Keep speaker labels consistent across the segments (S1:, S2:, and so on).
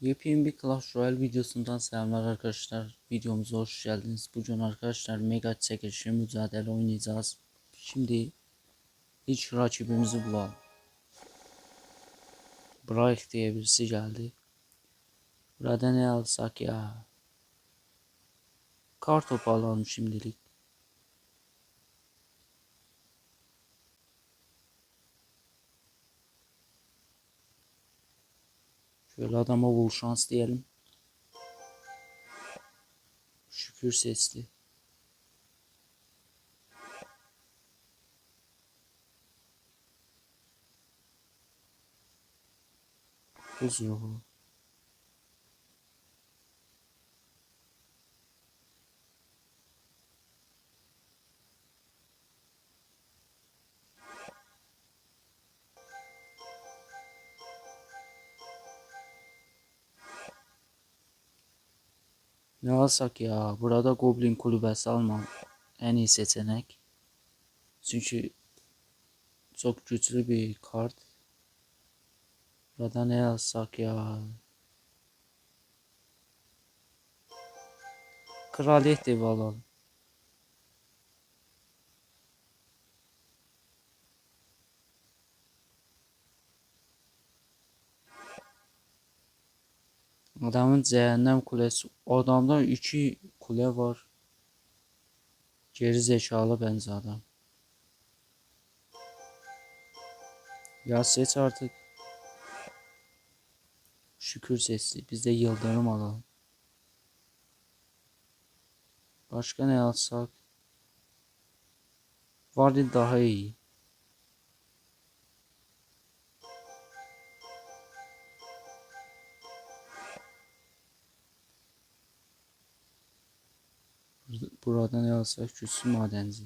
S1: Yepyeni bir Clash Royale videosundan selamlar arkadaşlar. Videomuza hoş geldiniz. Bugün arkadaşlar mega çekilişli mücadele oynayacağız. Şimdi hiç rakibimizi bulalım. Bright diye birisi geldi. Burada ne alsak ya? Kar topu alalım şimdilik. Şöyle adama bol şans diyelim. Şükür sesli. Buz ruhu. Ne alsak ya? Burada Goblin kulübesi almam en iyi seçenek. Çünkü çok güçlü bir kart. Burada ne alsak ya? Kraliyet devi alalım. Adamın cehennem kulesi. Adamda iki kule var. Geri zekalı benzi adam. Ya seç artık. Şükür sesli. Biz de yıldırım alalım. Başka ne alsak? Vardı daha iyi. Burada ne alsak? Güçlü madenci.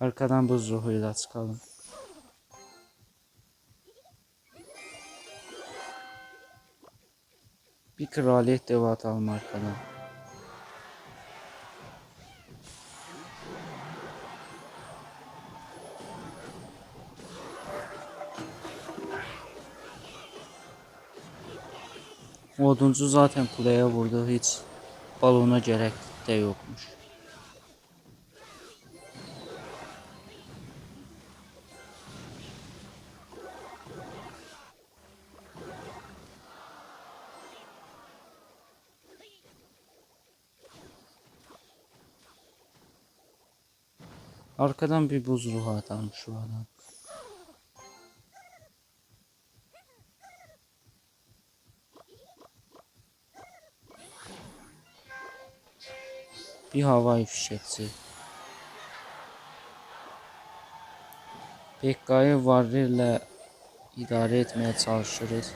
S1: Arkadan buz ruhuyla çıkalım. Bir kraliyet devi atalım arkadan. Oduncu zaten kuleye vurdu. Hiç balona gerek de yokmuş. Arkadan bir buz ruhu atalım şu adam. Bir havai fişekçi. Pekka'yı varıyla idare etmeye çalışırız.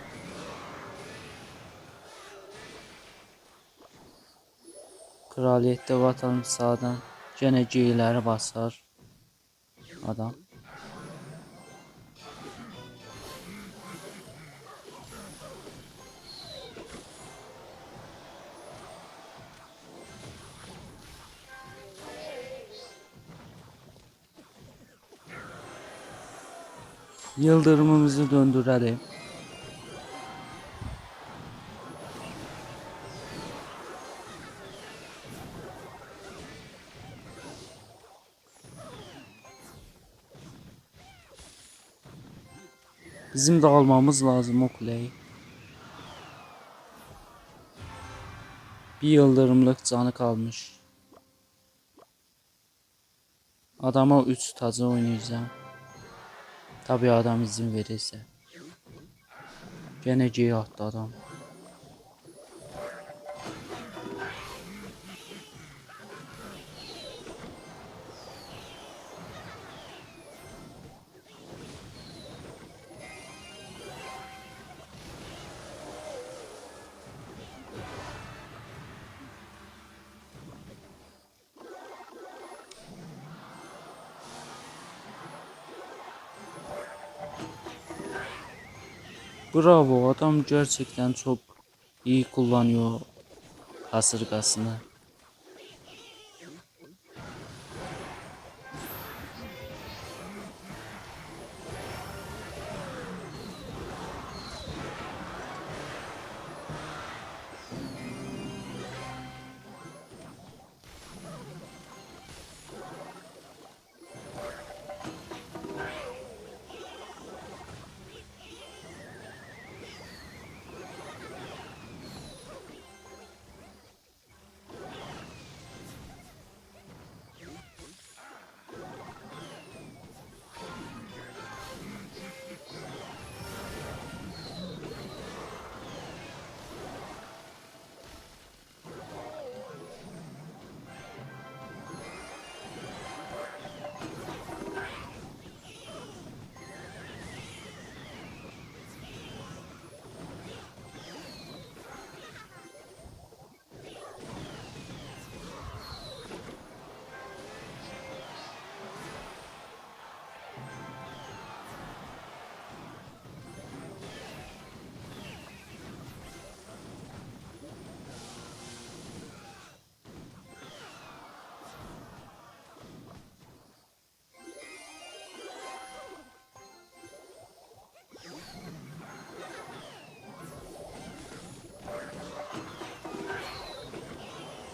S1: Kraliyette vatan sağdan gene basar adam. Yıldırımımızı döndürelim. Bizim de almamız lazım o kuleyi. Bir yıldırımlık canı kalmış. Adama 3 tacı oynayacağım. Tabi adam izin verirse. Gene C'ye attı adam. Bravo adam gerçekten çok iyi kullanıyor kasırgasını.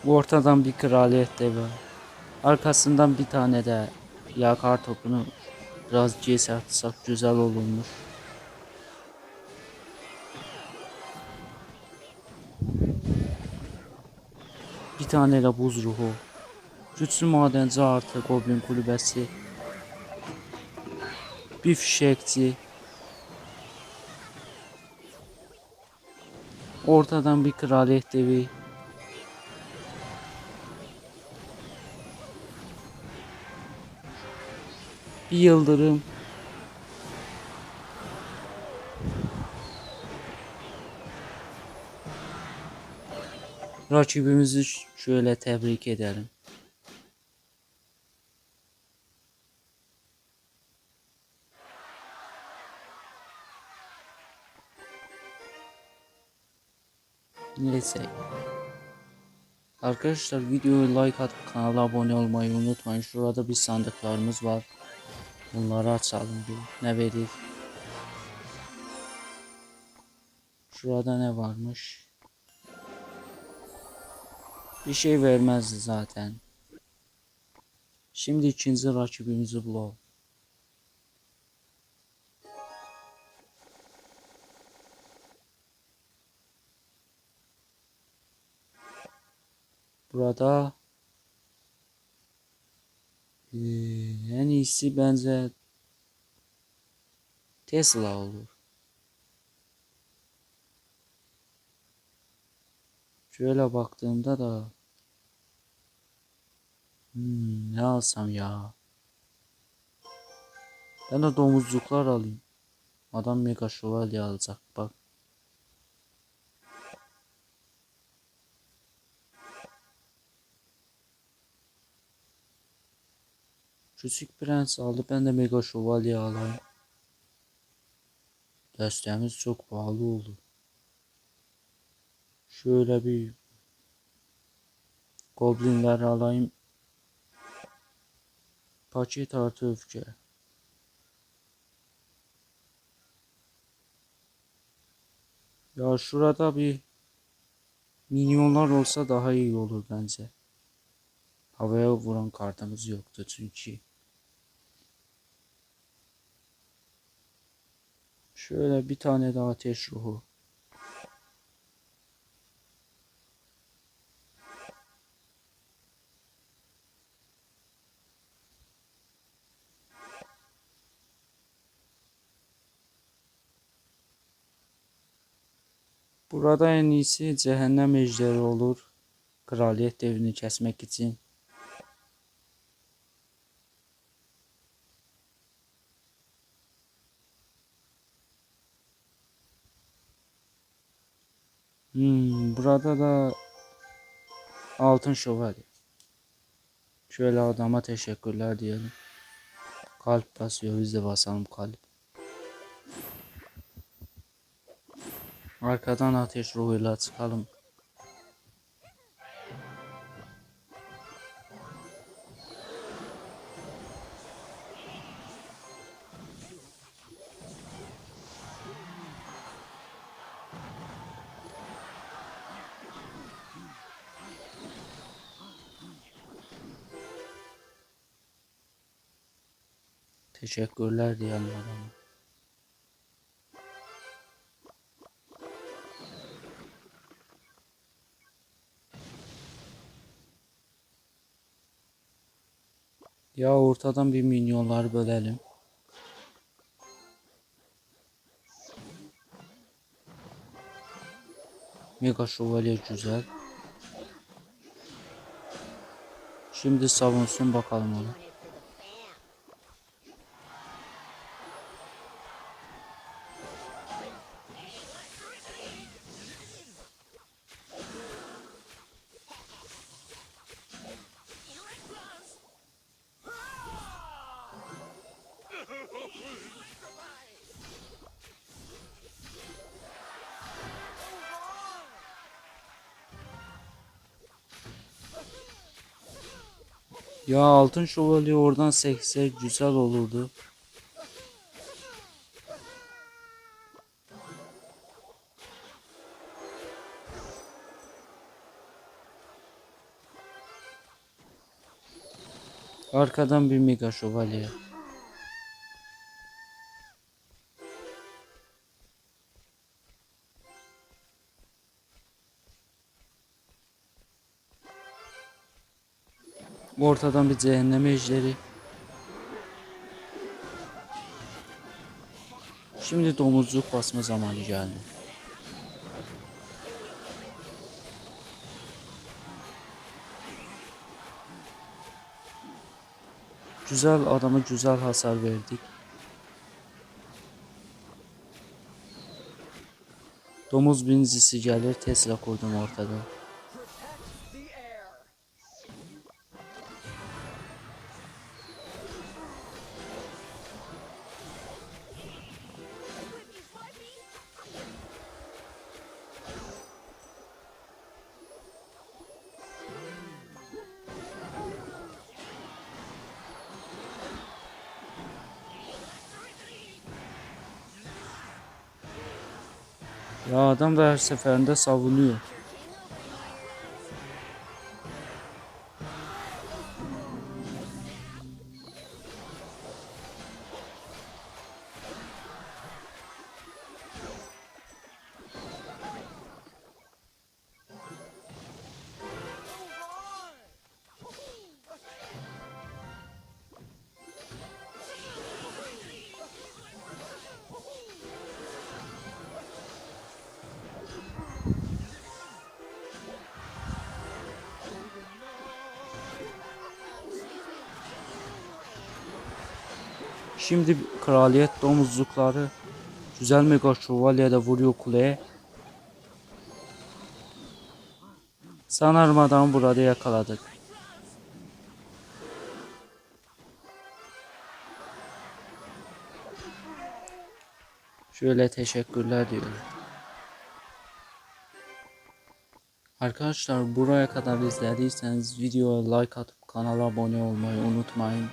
S1: Ortadan bir kraliyet devi. Arkasından bir tane de yakar topunu biraz CS atsak güzel olurmuş. Bir tane de buz ruhu. Güçlü madenci artı goblin kulübesi. Bir fişekçi. Ortadan bir kraliyet devi. Bir yıldırım. Rakibimizi şöyle tebrik edelim. Neyse. Arkadaşlar videoyu like atıp kanala abone olmayı unutmayın. Şurada bir sandıklarımız var. Bunları açalım bir. Ne verir? Şurada ne varmış? Bir şey vermezdi zaten. Şimdi ikinci rakibimizi bulalım. Burada eee, en iyisi bence Tesla olur. Şöyle baktığımda da hmm, ne alsam ya? Ben de domuzcuklar alayım. Adam mega şövalye alacak bak. Küçük prens aldı ben de mega şövalye alayım. Destemiz çok pahalı oldu. Şöyle bir Goblinler alayım. Paket artı öfke. Ya şurada bir minyonlar olsa daha iyi olur bence. Havaya vuran kartımız yoktu çünkü. Şöyle bir tane daha ateş ruhu. Burada en iyisi cehennem ejderi olur. Kraliyet devrini kesmek için. Hmm, burada da altın şövalye. Şöyle adama teşekkürler diyelim. Kalp basıyor biz de basalım kalp. Arkadan ateş ruhuyla çıkalım. Teşekkürler diyelim adama. Ya ortadan bir milyonlar bölelim. Mega şövalye güzel. Şimdi savunsun bakalım onu. Ya altın şövalye oradan sekse güzel olurdu. Arkadan bir mega şövalye. Ortadan bir cehennem ejderi. Şimdi domuzluk basma zamanı geldi. Güzel adama güzel hasar verdik. Domuz binicisi gelir Tesla koydum ortada. Ya adam da her seferinde savunuyor. Şimdi kraliyet domuzlukları güzel mega şövalye de vuruyor kuleye. Sanırım adamı burada yakaladık. Şöyle teşekkürler diyorum. Arkadaşlar buraya kadar izlediyseniz videoya like atıp kanala abone olmayı unutmayın.